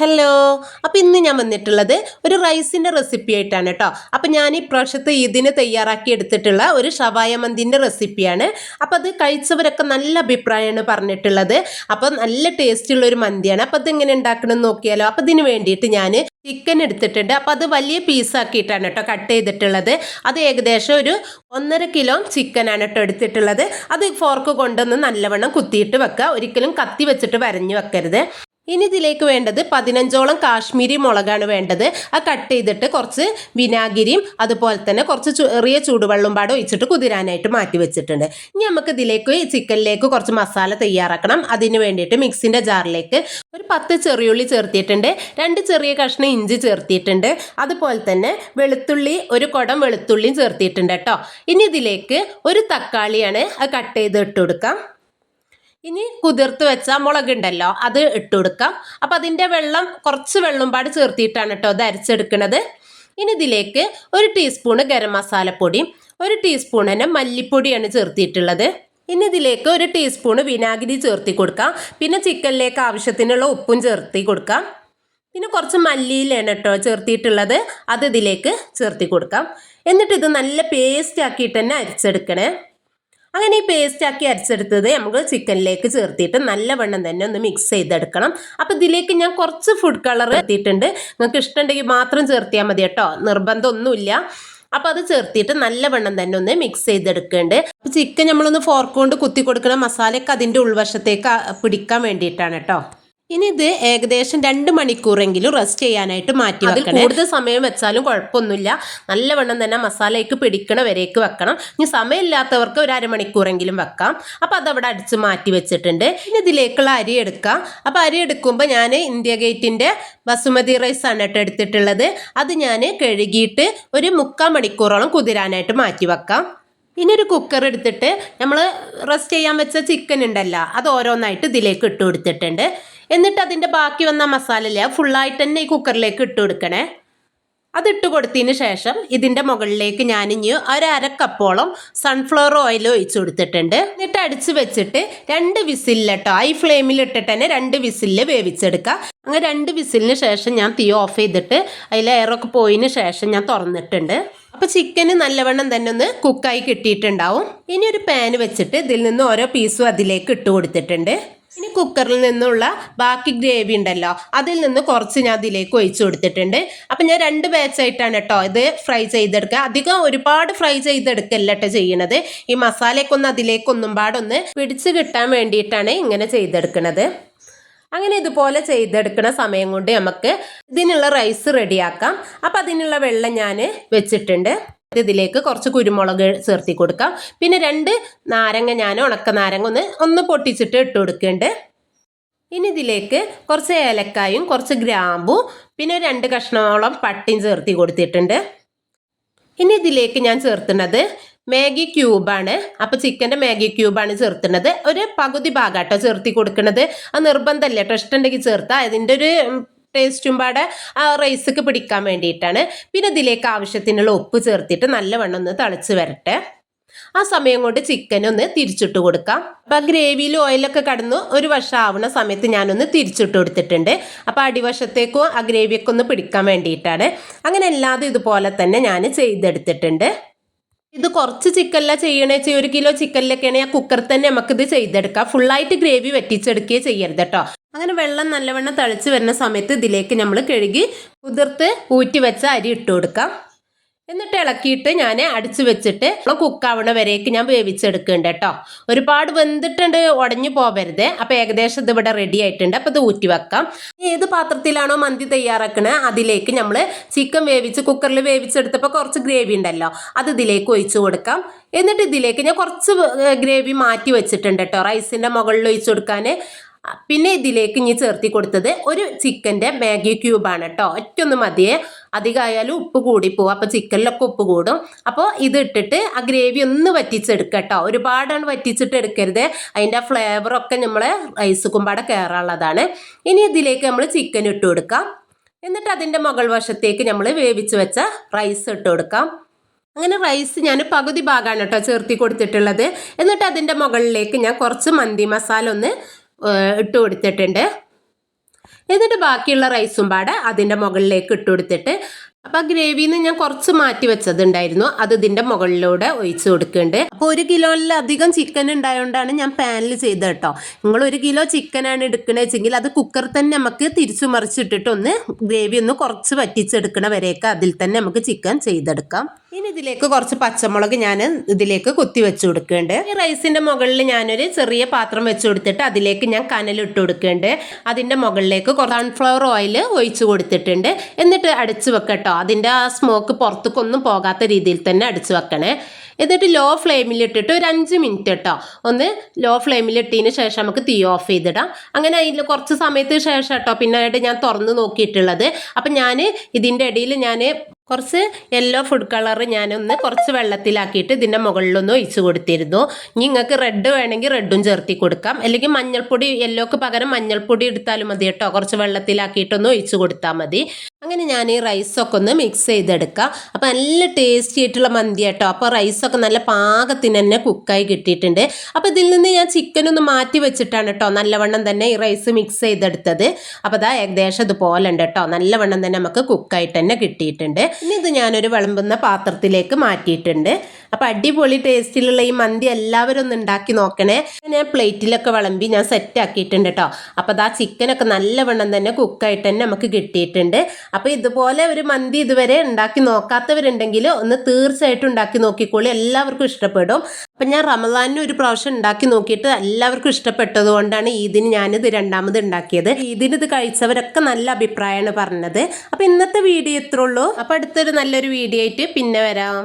Hello അപ്പോൾ ഇന്ന് ഞാൻ വന്നിട്ടുള്ളത് ഒരു റൈസിന്റെ റെസിപ്പി ആയിട്ടാണ് കേട്ടോ അപ്പോൾ ഞാൻ ഈ പ്രാവശ്യത്തെ ഇതിന് തയ്യാറാക്കി എടുത്തിട്ടുള്ള ഒരു ഷവായ മന്തിന്റെ റെസിപ്പിയാണ് അപ്പോൾ അത് കഴിച്ചവരൊക്കെ നല്ല അഭിപ്രായമാണ് പറഞ്ഞിട്ടുള്ളത്. അപ്പോൾ നല്ല ടേസ്റ്റുള്ള ഒരു മന്തിയാണ്. അപ്പോൾ അതെങ്ങനെ ഉണ്ടാക്കണമെന്ന് നോക്കിയാലോ. അപ്പോൾ ഇതിന് വേണ്ടിയിട്ട് ഞാൻ ചിക്കൻ എടുത്തിട്ടുണ്ട്. അപ്പോൾ അത് വലിയ പീസാക്കിയിട്ടാണ് കേട്ടോ കട്ട് ചെയ്തിട്ടുള്ളത്. അത് ഏകദേശം ഒരു ഒന്നര കിലോ ചിക്കനാണ് കേട്ടോ എടുത്തിട്ടുള്ളത്. അത് ഫോർക്ക് കൊണ്ടൊന്ന് നല്ലവണ്ണം കുത്തിയിട്ട് വെക്കുക. ഒരിക്കലും കത്തി വെച്ചിട്ട് വരഞ്ഞു വെക്കരുത്. ഇനി ഇതിലേക്ക് വേണ്ടത് പതിനഞ്ചോളം കാശ്മീരി മുളകാണ് വേണ്ടത്. ആ കട്ട് ചെയ്തിട്ട് കുറച്ച് വിനാഗിരിയും അതുപോലെ തന്നെ കുറച്ച് ചെറിയ ചൂടുവെള്ളം പാടും ഒഴിച്ചിട്ട് കുതിരാനായിട്ട് മാറ്റി വെച്ചിട്ടുണ്ട്. ഇനി നമുക്ക് ഇതിലേക്ക് ചിക്കനിലേക്ക് കുറച്ച് മസാല തയ്യാറാക്കണം. അതിന് വേണ്ടിയിട്ട് മിക്സിന്റെ ജാറിലേക്ക് ഒരു പത്ത് ചെറിയുള്ളി ചേർത്തിയിട്ടുണ്ട്. രണ്ട് ചെറിയ കഷ്ണം ഇഞ്ചി ചേർത്തിയിട്ടുണ്ട്. അതുപോലെ തന്നെ വെളുത്തുള്ളി ഒരു കുടം വെളുത്തുള്ളിയും ചേർത്തിയിട്ടുണ്ട് കേട്ടോ. ഇനി ഇതിലേക്ക് ഒരു തക്കാളിയാണ് അത് കട്ട് ചെയ്ത് ഇട്ട് കൊടുക്കാം. ഇനി കുതിർത്ത് വെച്ച മുളകുണ്ടല്ലോ അത് ഇട്ട് കൊടുക്കാം. അപ്പം അതിന്റെ വെള്ളം കുറച്ച് വെള്ളം പാട് ചേർത്തിയിട്ടാണ് കേട്ടോ അത് അരച്ചെടുക്കുന്നത് ഇനി ഇതിലേക്ക് ഒരു ടീസ്പൂണ് ഗരം മസാലപ്പൊടിയും ഒരു ടീസ്പൂൺ തന്നെ മല്ലിപ്പൊടിയാണ് ചേർത്തിയിട്ടുള്ളത്. ഇനി ഇതിലേക്ക് ഒരു ടീസ്പൂണ് വിനാഗിരി ചേർത്തി കൊടുക്കാം. പിന്നെ ചിക്കനിലേക്ക് ആവശ്യത്തിനുള്ള ഉപ്പും ചേർത്തി കൊടുക്കാം. പിന്നെ കുറച്ച് മല്ലിയിലാണ് കേട്ടോ ചേർത്തിയിട്ടുള്ളത് അത് ഇതിലേക്ക് ചേർത്തി കൊടുക്കാം. എന്നിട്ട് ഇത് നല്ല പേസ്റ്റ് ആക്കിയിട്ട് തന്നെ അരിച്ചെടുക്കണേ. അങ്ങനെ ഈ പേസ്റ്റ് ആക്കി അരച്ചെടുത്തത് നമുക്ക് ചിക്കനിലേക്ക് ചേർത്തിട്ട് നല്ലവണ്ണം തന്നെ ഒന്ന് മിക്സ് ചെയ്തെടുക്കണം. അപ്പോൾ ഇതിലേക്ക് ഞാൻ കുറച്ച് ഫുഡ് കളർ എത്തിയിട്ടുണ്ട് നിങ്ങൾക്ക് ഇഷ്ടമുണ്ടെങ്കിൽ മാത്രം ചേർത്തിയാൽ മതി കേട്ടോ. നിർബന്ധമൊന്നുമില്ല. അപ്പോൾ അത് ചേർത്തിട്ട് നല്ലവണ്ണം തന്നെ ഒന്ന് മിക്സ് ചെയ്തെടുക്കുന്നുണ്ട്. അപ്പോൾ ചിക്കൻ നമ്മളൊന്ന് ഫോർക്ക് കൊണ്ട് കുത്തി കൊടുക്കണം മസാലയൊക്കെ അതിന്റെ ഉൾവശത്തേക്ക് പിടിക്കാൻ വേണ്ടിയിട്ടാണ് കേട്ടോ. ഇനി ഇത് ഏകദേശം രണ്ട് മണിക്കൂറെങ്കിലും റെസ്റ്റ് ചെയ്യാനായിട്ട് മാറ്റി വെക്കണം. കൂടുതൽ സമയം വെച്ചാലും കുഴപ്പമൊന്നുമില്ല. നല്ലവണ്ണം തന്നെ മസാലയ്ക്ക് പിടിക്കണ വരേക്ക് വെക്കണം. ഇനി സമയമില്ലാത്തവർക്ക് ഒരു അരമണിക്കൂറെങ്കിലും വെക്കാം. അപ്പോൾ അതവിടെ അടിച്ച് മാറ്റി വെച്ചിട്ടുണ്ട്. ഇനി ഇതിലേക്കുള്ള അരി എടുക്കാം. അപ്പോൾ അരി എടുക്കുമ്പോൾ ഞാൻ ഇന്ത്യ ഗേറ്റിന്റെ ബസുമതി റൈസ് ആണ് കേട്ടോ എടുത്തിട്ടുള്ളത്. അത് ഞാൻ കഴുകിയിട്ട് ഒരു മുക്കാൽ മണിക്കൂറോളം കുതിരാനായിട്ട് മാറ്റി വെക്കാം. ഇനി ഒരു കുക്കർ എടുത്തിട്ട് നമ്മൾ റെസ്റ്റ് ചെയ്യാൻ വെച്ച ചിക്കൻ ഉണ്ടല്ലോ അത് ഓരോന്നായിട്ട് ഇതിലേക്ക് ഇട്ട് കൊടുത്തിട്ടുണ്ട്. എന്നിട്ട് അതിന്റെ ബാക്കി വന്ന മസാലയില്ല ഫുള്ളായിട്ട് തന്നെ ഈ കുക്കറിലേക്ക് ഇട്ട് കൊടുക്കണേ. അതിട്ട് കൊടുത്തതിന് ശേഷം ഇതിന്റെ മുകളിലേക്ക് ഇനി ഒരു അര കപ്പോളം സൺഫ്ലവർ ഓയിൽ ഒഴിച്ചു കൊടുത്തിട്ടുണ്ട്. എന്നിട്ട് അടിച്ച് വെച്ചിട്ട് രണ്ട് വിസിലിട്ടോ ഹൈ ഫ്ലെയിമിൽ ഇട്ടിട്ട് തന്നെ രണ്ട് വിസിലിൽ വേവിച്ചെടുക്കുക. അങ്ങനെ രണ്ട് വിസിലിന് ശേഷം ഞാൻ തീ ഓഫ് ചെയ്തിട്ട് അതിൽ എയറൊക്കെ പോയതിന് ശേഷം ഞാൻ തുറന്നിട്ടുണ്ട്. അപ്പോൾ ചിക്കന് നല്ലവണ്ണം തന്നെ ഒന്ന് കുക്കായി കിട്ടിയിട്ടുണ്ടാവും. ഇനി ഒരു പാൻ വെച്ചിട്ട് ഇതിൽ നിന്ന് ഓരോ പീസും അതിലേക്ക് ഇട്ട് കൊടുത്തിട്ടുണ്ട്. ഇനി കുക്കറിൽ നിന്നുള്ള ബാക്കി ഗ്രേവി ഉണ്ടല്ലോ അതിൽ നിന്ന് കുറച്ച് ഞാൻ അതിലേക്ക് ഒഴിച്ചു കൊടുത്തിട്ടുണ്ട്. അപ്പം ഞാൻ രണ്ട് ബാച്ചായിട്ടാണ് കേട്ടോ ഇത് ഫ്രൈ ചെയ്തെടുക്കുക. അധികം ഒരുപാട് ഫ്രൈ ചെയ്തെടുക്കല്ല കേട്ടോ ചെയ്യണത്. ഈ മസാലയൊക്കെ ഒന്ന് അതിലേക്കൊന്നും പാടൊന്ന് പിടിച്ച് കിട്ടാൻ വേണ്ടിയിട്ടാണ് ഇങ്ങനെ ചെയ്തെടുക്കുന്നത് അങ്ങനെ ഇതുപോലെ ചെയ്തെടുക്കുന്ന സമയം കൊണ്ട് നമുക്ക് ഇതിനുള്ള റൈസ് റെഡിയാക്കാം അപ്പം അതിനുള്ള വെള്ളം ഞാൻ വെച്ചിട്ടുണ്ട്. ഇതിലേക്ക് കുറച്ച് കുരുമുളക് ചേർത്തി കൊടുക്കാം. പിന്നെ രണ്ട് നാരങ്ങ ഞാൻ ഉണക്ക നാരങ്ങ ഒന്ന് ഒന്ന് പൊട്ടിച്ചിട്ട് ഇട്ട് കൊടുക്കുന്നുണ്ട്. ഇനി ഇതിലേക്ക് കുറച്ച് ഏലക്കായും കുറച്ച് ഗ്രാമ്പു പിന്നെ രണ്ട് കഷ്ണോളം പട്ടിയും ചേർത്തി കൊടുത്തിട്ടുണ്ട്. ഇനി ഇതിലേക്ക് ഞാൻ ചേർത്തുന്നത് മാഗി ക്യൂബാണ് അപ്പോൾ ചിക്കന്റെ മാഗി ക്യൂബാണ് ചേർത്തുന്നത്. ഒരു പകുതി ഭാഗാട്ടോ ചേർത്തി കൊടുക്കുന്നത്. അത് നിർബന്ധമല്ല കേട്ടോ ഇഷ്ടമുണ്ടെങ്കിൽ ചേർത്താൽ അതിന്റെ ഒരു ടേസ്റ്റും പാടെ ആ റൈസൊക്കെ പിടിക്കാൻ വേണ്ടിയിട്ടാണ്. പിന്നെ ഇതിലേക്ക് ആവശ്യത്തിനുള്ള ഉപ്പ് ചേർത്തിട്ട് നല്ലവണ്ണം ഒന്ന് തളിച്ച് വരട്ടെ. ആ സമയം കൊണ്ട് ചിക്കൻ ഒന്ന് തിരിച്ചിട്ട് കൊടുക്കാം. അപ്പം ആ ഗ്രേവിയിൽ ഓയിലൊക്കെ കടന്നു ഒരു വശം ആവുന്ന സമയത്ത് ഞാനൊന്ന് തിരിച്ചിട്ട് കൊടുത്തിട്ടുണ്ട്. അപ്പോൾ അടിവശത്തേക്കും ആ ഗ്രേവിയൊക്കെ ഒന്ന് പിടിക്കാൻ വേണ്ടിയിട്ടാണ്. അങ്ങനെ അല്ലാതെ ഇതുപോലെ തന്നെ ഞാൻ ചെയ്തെടുത്തിട്ടുണ്ട്. ഇത് കുറച്ച് ചിക്കനില ചെയ്യണേ വെച്ചാൽ ഒരു കിലോ ചിക്കനിലൊക്കെയാണെങ്കിൽ ആ കുക്കറിൽ തന്നെ നമുക്കിത് ചെയ്തെടുക്കാം. ഫുള്ളായിട്ട് ഗ്രേവി വറ്റിച്ചെടുക്കുകയേ ചെയ്യരുത് കേട്ടോ അങ്ങനെ വെള്ളം നല്ലവണ്ണം തളിച്ച് വരുന്ന സമയത്ത് ഇതിലേക്ക് നമ്മൾ കഴുകി കുതിർത്ത് ഊറ്റി വെച്ച അരി ഇട്ട് കൊടുക്കാം. എന്നിട്ട് ഇളക്കിയിട്ട് ഞാൻ അടിച്ചു വെച്ചിട്ട് കുക്കാവണ വരേക്ക് ഞാൻ വേവിച്ചെടുക്കുന്നുണ്ട് കേട്ടോ. ഒരുപാട് വെന്തിട്ടുണ്ട് ഉടഞ്ഞു പോകരുത് അപ്പോൾ ഏകദേശം ഇത് ഇവിടെ റെഡി ആയിട്ടുണ്ട്. അപ്പോൾ ഇത് ഊറ്റി വെക്കാം. ഏത് പാത്രത്തിലാണോ മന്തി തയ്യാറാക്കണേ അതിലേക്ക് നമ്മൾ ചിക്കൻ വേവിച്ച് കുക്കറിൽ വേവിച്ചെടുത്തപ്പോൾ കുറച്ച് ഗ്രേവി ഉണ്ടല്ലോ അത് ഇതിലേക്ക് ഒഴിച്ചു കൊടുക്കാം. എന്നിട്ട് ഇതിലേക്ക് ഞാൻ കുറച്ച് ഗ്രേവി മാറ്റി വെച്ചിട്ടുണ്ട് കേട്ടോ. റൈസിന്റെ മുകളിൽ ഒഴിച്ചു കൊടുക്കാൻ പിന്നെ ഇതിലേക്ക് ഇനി ചേർത്തി കൊടുത്തത് ഒരു ചിക്കന്റെ മാഗി ക്യൂബാണ് കേട്ടോ. ഒറ്റൊന്ന് മതിയേ. അധികമായാലും ഉപ്പ് കൂടിപ്പോവും അപ്പോൾ ചിക്കനിലൊക്കെ ഉപ്പ് കൂടും. അപ്പോൾ ഇത് ഇട്ടിട്ട് ആ ഗ്രേവി ഒന്ന് വറ്റിച്ചെടുക്കുക കേട്ടോ. ഒരുപാടാണ് വറ്റിച്ചിട്ട് എടുക്കരുത്. അതിന്റെ ഫ്ലേവറൊക്കെ നമ്മളെ റൈസ് കുമ്പാടെ കയറാനുള്ളതാണ് ഇനി ഇതിലേക്ക് നമ്മൾ ചിക്കൻ ഇട്ട് കൊടുക്കാം. എന്നിട്ട് അതിന്റെ മുകൾ വശത്തേക്ക് നമ്മൾ വേവിച്ച് വെച്ച റൈസ് ഇട്ട് കൊടുക്കാം. അങ്ങനെ റൈസ് ഞാൻ പകുതി ഭാഗമാണ് കേട്ടോ ചേർത്തി കൊടുത്തിട്ടുള്ളത്. എന്നിട്ട് അതിന്റെ മുകളിലേക്ക് ഞാൻ കുറച്ച് മന്തി മസാല ഒന്ന് ഇട്ട് കൊടുത്തിട്ടുണ്ട്. എന്നിട്ട് ബാക്കിയുള്ള റൈസും പാടെ അതിന്റെ മുകളിലേക്ക് ഇട്ട് കൊടുത്തിട്ട് അപ്പോൾ ഗ്രേവിയിൽ നിന്ന് ഞാൻ കുറച്ച് മാറ്റി വെച്ചതുണ്ടായിരുന്നു. അത് ഇതിന്റെ മുകളിലൂടെ ഒഴിച്ച് കൊടുക്കുന്നുണ്ട്. അപ്പോൾ ഒരു കിലോയിലധികം ചിക്കൻ ഉണ്ടായതുകൊണ്ടാണ് ഞാൻ പാനിൽ ചെയ്തത് കേട്ടോ നിങ്ങൾ ഒരു കിലോ ചിക്കനാണ് എടുക്കണേ വെച്ചെങ്കിൽ അത് കുക്കറിൽ തന്നെ നമുക്ക് തിരിച്ചു മറിച്ചിട്ടിട്ട് ഒന്ന് ഗ്രേവി ഒന്ന് കുറച്ച് വറ്റിച്ചെടുക്കണ വരെയൊക്കെ അതിൽ തന്നെ നമുക്ക് ചിക്കൻ ചെയ്തെടുക്കാം. ഇനി ഇതിലേക്ക് കുറച്ച് പച്ചമുളക് ഞാൻ ഇതിലേക്ക് കുത്തി വെച്ച് കൊടുക്കുന്നുണ്ട് ഈ റൈസിന്റെ മുകളിൽ ഞാനൊരു ചെറിയ പാത്രം വെച്ച് കൊടുത്തിട്ട് അതിലേക്ക് ഞാൻ കനലിട്ട് കൊടുക്കുന്നുണ്ട് അതിന്റെ മുകളിലേക്ക് സൺഫ്ലവർ ഓയിൽ ഒഴിച്ച് കൊടുത്തിട്ടുണ്ട്. എന്നിട്ട് അടിച്ച് വെക്കട്ടോ. അതിന്റെ ആ സ്മോക്ക് പുറത്തേക്കൊന്നും പോകാത്ത രീതിയിൽ തന്നെ അടിച്ച് വെക്കണേ. എന്നിട്ട് ലോ ഫ്ലെയിമിൽ ഇട്ടിട്ട് ഒരു അഞ്ച് മിനിറ്റ് കേട്ടോ ഒന്ന് ലോ ഫ്ലെയിമിൽ ഫ്ലെയിമിലിട്ടതിന് ശേഷം നമുക്ക് തീ ഓഫ് ചെയ്തിടാം. അങ്ങനെ അതിൽ കുറച്ച് സമയത്തിന് ശേഷം കേട്ടോ പിന്നെ ആയിട്ട് ഞാൻ തുറന്ന് നോക്കിയിട്ടുള്ളത്. അപ്പം ഞാൻ ഇതിന്റെ ഇടയിൽ ഞാൻ കുറച്ച് യെല്ലോ ഫുഡ് കളർ ഞാനൊന്ന് കുറച്ച് വെള്ളത്തിലാക്കിയിട്ട് ഇതിന്റെ മുകളിലൊന്ന് ഒഴിച്ച് കൊടുത്തിരുന്നു. ഇനി നിങ്ങൾക്ക് റെഡ് വേണമെങ്കിൽ റെഡും ചേർത്തി കൊടുക്കാം. അല്ലെങ്കിൽ മഞ്ഞൾപ്പൊടി യെല്ലോക്ക് പകരം മഞ്ഞൾപ്പൊടി എടുത്താലും മതി കേട്ടോ. കുറച്ച് വെള്ളത്തിലാക്കിയിട്ടൊന്ന് ഒഴിച്ച് കൊടുത്താൽ മതി. അങ്ങനെ ഞാൻ ഈ റൈസൊക്കെ ഒന്ന് മിക്സ് ചെയ്തെടുക്കാം. അപ്പോൾ നല്ല ടേസ്റ്റി ആയിട്ടുള്ള മന്തി കേട്ടോ അപ്പോൾ റൈസൊക്കെ നല്ല പാകത്തിന് തന്നെ കുക്കായി കിട്ടിയിട്ടുണ്ട്. അപ്പോൾ ഇതിൽ നിന്ന് ഞാൻ ചിക്കനൊന്ന് മാറ്റി വെച്ചിട്ടാണ് കേട്ടോ നല്ലവണ്ണം തന്നെ ഈ റൈസ് മിക്സ് ചെയ്തെടുത്തത്. അപ്പോൾ അതാ ഏകദേശം ഇതുപോലെ ഉണ്ട് കേട്ടോ നല്ലവണ്ണം തന്നെ നമുക്ക് കുക്കായിട്ട് തന്നെ കിട്ടിയിട്ടുണ്ട്. ഇനി ഇത് ഞാനൊരു വിളമ്പുന്ന പാത്രത്തിലേക്ക് മാറ്റിയിട്ടുണ്ട്. അപ്പോൾ അടിപൊളി ടേസ്റ്റിലുള്ള ഈ മന്തി എല്ലാവരും ഒന്ന് ഉണ്ടാക്കി നോക്കണേ. ഞാൻ പ്ലേറ്റിലൊക്കെ വിളമ്പി ഞാൻ സെറ്റ് ആക്കിയിട്ടുണ്ട് കേട്ടോ അപ്പോൾ അതാ ചിക്കനൊക്കെ നല്ലവണ്ണം തന്നെ കുക്കായിട്ട് തന്നെ നമുക്ക് കിട്ടിയിട്ടുണ്ട്. അപ്പോൾ ഇതുപോലെ ഒരു മന്തി ഇതുവരെ ഉണ്ടാക്കി നോക്കാത്തവരുണ്ടെങ്കിൽ ഒന്ന് തീർച്ചയായിട്ടും ഉണ്ടാക്കി നോക്കിക്കോളി. എല്ലാവർക്കും ഇഷ്ടപ്പെടും. അപ്പം ഞാൻ റമദാനിന് ഒരു പ്രാവശ്യം ഉണ്ടാക്കി നോക്കിയിട്ട് എല്ലാവർക്കും ഇഷ്ടപ്പെട്ടത് കൊണ്ടാണ് ഈദിന് ഞാനിത് രണ്ടാമത് ഉണ്ടാക്കിയത്. ഈദിന് ഇത് കഴിച്ചവരൊക്കെ നല്ല അഭിപ്രായമാണ് പറഞ്ഞത്. അപ്പം ഇന്നത്തെ വീഡിയോ ഇത്രേ ഉള്ളൂ. അപ്പോൾ അടുത്തൊരു നല്ലൊരു വീഡിയോ ആയിട്ട് പിന്നെ വരാം.